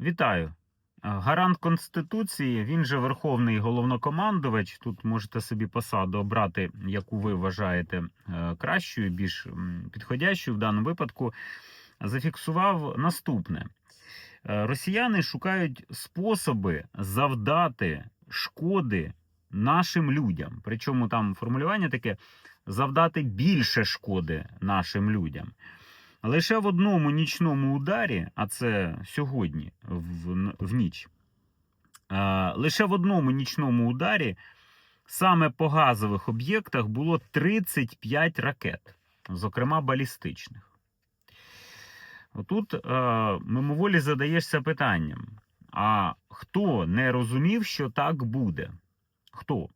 Вітаю. Е, Гарант Конституції, він же Верховний головнокомандувач. Тут можете собі посаду обрати, яку ви вважаєте е, кращою, більш підходящою в даному випадку. Зафіксував наступне: Е, росіяни шукають способи завдати шкоди нашим людям. Причому там формулювання таке завдати більше шкоди нашим людям. Лише в одному нічному ударі, а це сьогодні в, в ніч, е, лише в одному нічному ударі саме по газових об'єктах було 35 ракет, зокрема балістичних. Отут е, мимоволі задаєшся питанням: а хто не розумів, що так буде? Хто?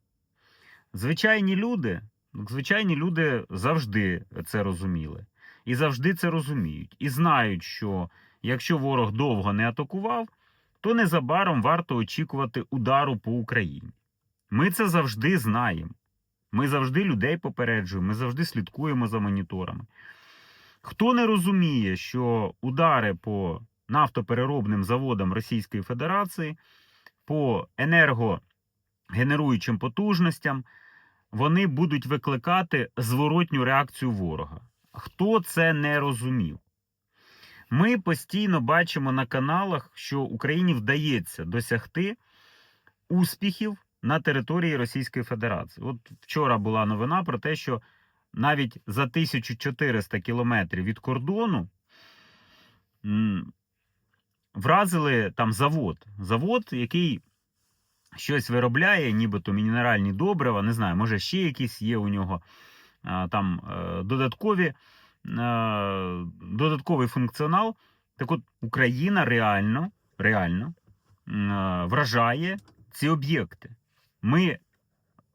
Звичайні люди, звичайні люди завжди це розуміли. І завжди це розуміють. І знають, що якщо ворог довго не атакував, то незабаром варто очікувати удару по Україні. Ми це завжди знаємо. Ми завжди людей попереджуємо, ми завжди слідкуємо за моніторами. Хто не розуміє, що удари по нафтопереробним заводам Російської Федерації, по енергогенеруючим потужностям, вони будуть викликати зворотню реакцію ворога. Хто це не розумів? Ми постійно бачимо на каналах, що Україні вдається досягти успіхів на території Російської Федерації. От вчора була новина про те, що навіть за 1400 кілометрів від кордону вразили там завод. Завод, який щось виробляє, нібито мінеральні добрива, не знаю, може ще якісь є у нього там е, додаткові, е, додатковий функціонал. Так от Україна реально, реально е, вражає ці об'єкти. Ми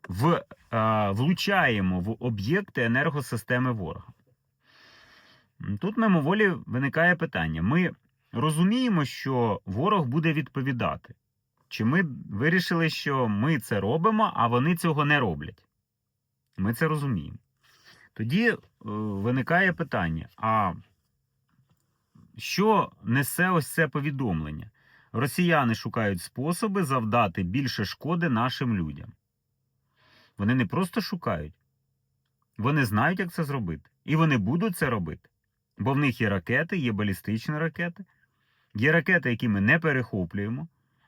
в, е, влучаємо в об'єкти енергосистеми ворога. Тут мимоволі виникає питання. Ми розуміємо, що ворог буде відповідати. Чи ми вирішили, що ми це робимо, а вони цього не роблять? Ми це розуміємо. Тоді е, виникає питання: а що несе ось це повідомлення? Росіяни шукають способи завдати більше шкоди нашим людям. Вони не просто шукають, вони знають, як це зробити. І вони будуть це робити. Бо в них є ракети, є балістичні ракети, є ракети, які ми не перехоплюємо,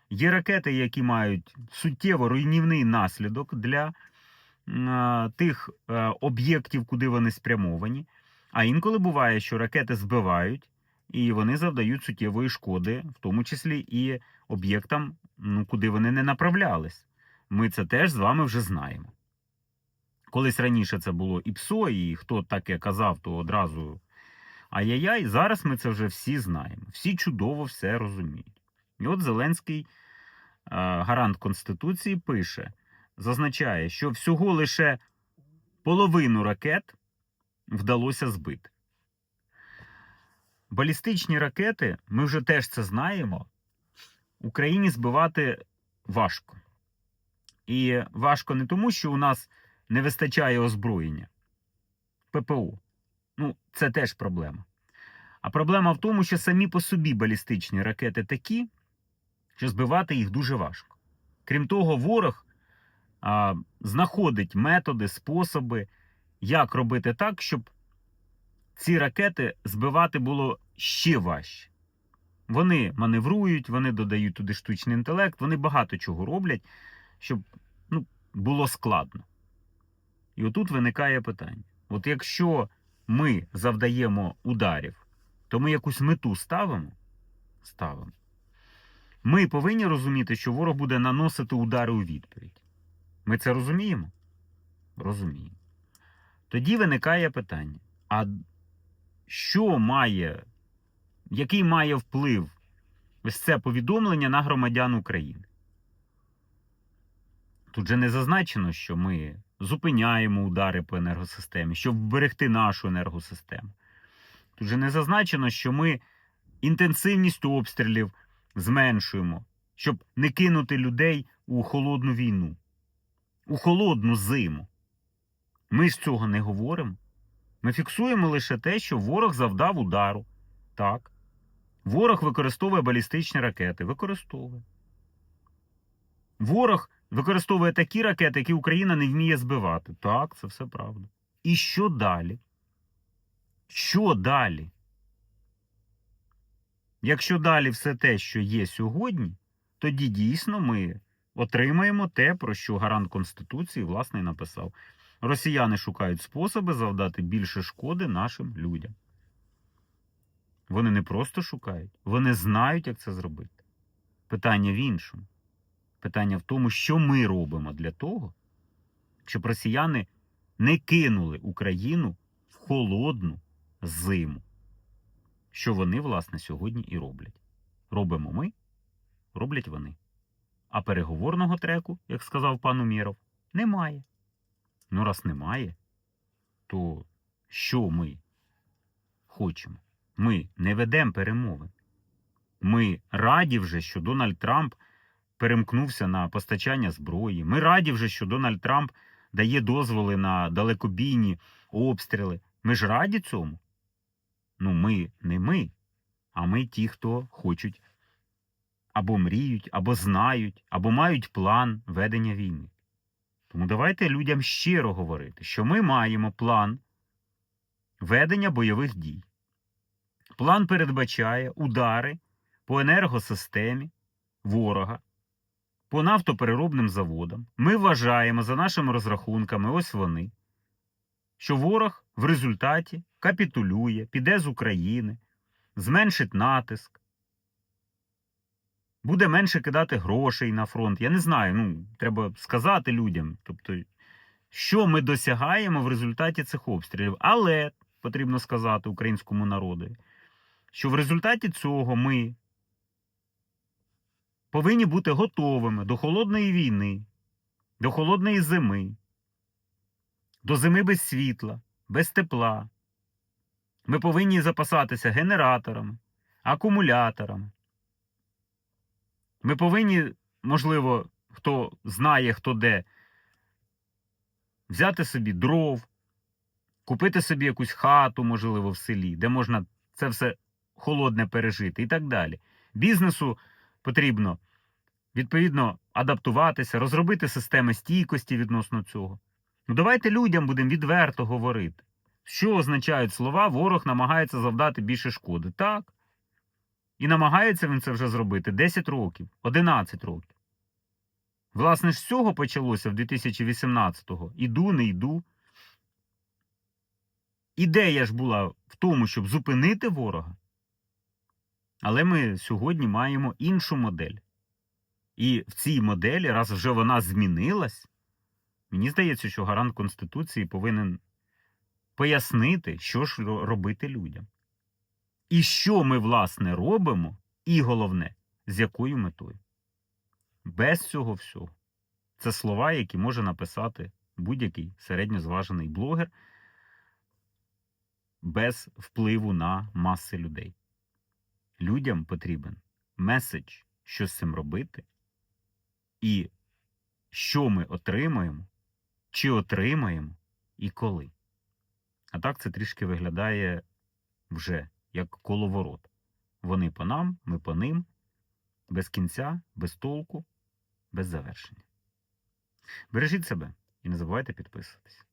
є ракети, які мають суттєво руйнівний наслідок для тих е, об'єктів, куди вони спрямовані. А інколи буває, що ракети збивають і вони завдають суттєвої шкоди, в тому числі і об'єктам, ну, куди вони не направлялись. Ми це теж з вами вже знаємо. Колись раніше це було і ПСО, і хто таке казав, то одразу ай-яй-яй. Зараз ми це вже всі знаємо. Всі чудово все розуміють. І от Зеленський, е, гарант Конституції, пише, зазначає, що всього лише половину ракет вдалося збити. Балістичні ракети, ми вже теж це знаємо, Україні збивати важко. І важко не тому, що у нас не вистачає озброєння. ППО. Ну, це теж проблема. А проблема в тому, що самі по собі балістичні ракети такі, що збивати їх дуже важко. Крім того, ворог а, знаходить методи, способи, як робити так, щоб ці ракети збивати було ще важче. Вони маневрують, вони додають туди штучний інтелект, вони багато чого роблять, щоб ну, було складно. І отут виникає питання: от якщо ми завдаємо ударів, то ми якусь мету ставимо? Ставимо. Ми повинні розуміти, що ворог буде наносити удари у відповідь. Ми це розуміємо? Розуміємо. Тоді виникає питання: а що має, який має вплив ось це повідомлення на громадян України? Тут же не зазначено, що ми зупиняємо удари по енергосистемі, щоб вберегти нашу енергосистему. Тут же не зазначено, що ми інтенсивність обстрілів зменшуємо, щоб не кинути людей у холодну війну, у холодну зиму. Ми ж цього не говоримо. Ми фіксуємо лише те, що ворог завдав удару. Так. Ворог використовує балістичні ракети. Використовує. Ворог використовує такі ракети, які Україна не вміє збивати. Так, це все правда. І що далі? Що далі? Якщо далі все те, що є сьогодні, тоді дійсно ми отримаємо те, про що гарант Конституції власне і написав. Росіяни шукають способи завдати більше шкоди нашим людям. Вони не просто шукають, вони знають, як це зробити. Питання в іншому. Питання в тому, що ми робимо для того, щоб росіяни не кинули Україну в холодну зиму. Що вони, власне, сьогодні і роблять. Робимо ми, роблять вони. А переговорного треку, як сказав пан Умєров, немає. Ну, раз немає, то що ми хочемо? Ми не ведемо перемови. Ми раді вже, що Дональд Трамп перемкнувся на постачання зброї. Ми раді вже, що Дональд Трамп дає дозволи на далекобійні обстріли. Ми ж раді цьому. Ну, ми не ми, а ми ті, хто хочуть або мріють, або знають, або мають план ведення війни. Тому давайте людям щиро говорити, що ми маємо план ведення бойових дій. План передбачає удари по енергосистемі ворога, по нафтопереробним заводам. Ми вважаємо за нашими розрахунками, ось вони, що ворог в результаті капітулює, піде з України, зменшить натиск, буде менше кидати грошей на фронт. Я не знаю, ну, треба сказати людям. Тобто, що ми досягаємо в результаті цих обстрілів. Але потрібно сказати українському народу, що в результаті цього ми повинні бути готовими до холодної війни, до холодної зими, до зими без світла, без тепла. Ми повинні запасатися генераторами, акумуляторами. Ми повинні, можливо, хто знає, хто де, взяти собі дров, купити собі якусь хату, можливо, в селі, де можна це все холодне пережити і так далі. Бізнесу потрібно відповідно адаптуватися, розробити системи стійкості відносно цього. Ну давайте людям будемо відверто говорити. Що означають слова, ворог намагається завдати більше шкоди. Так. І намагається він це вже зробити 10 років, 11 років. Власне з цього почалося в 2018-го. Іду, не йду. Ідея ж була в тому, щоб зупинити ворога. Але ми сьогодні маємо іншу модель. І в цій моделі, раз вже вона змінилась, мені здається, що гарант Конституції повинен пояснити, що ж робити людям. І що ми, власне, робимо, і головне, з якою метою. Без цього всього. Це слова, які може написати будь-який середньозважений блогер без впливу на маси людей. Людям потрібен меседж, що з цим робити, і що ми отримаємо, чи отримаємо, і коли. А так це трішки виглядає вже як коловорот. Вони по нам, ми по ним, без кінця, без толку, без завершення. Бережіть себе і не забувайте підписуватись.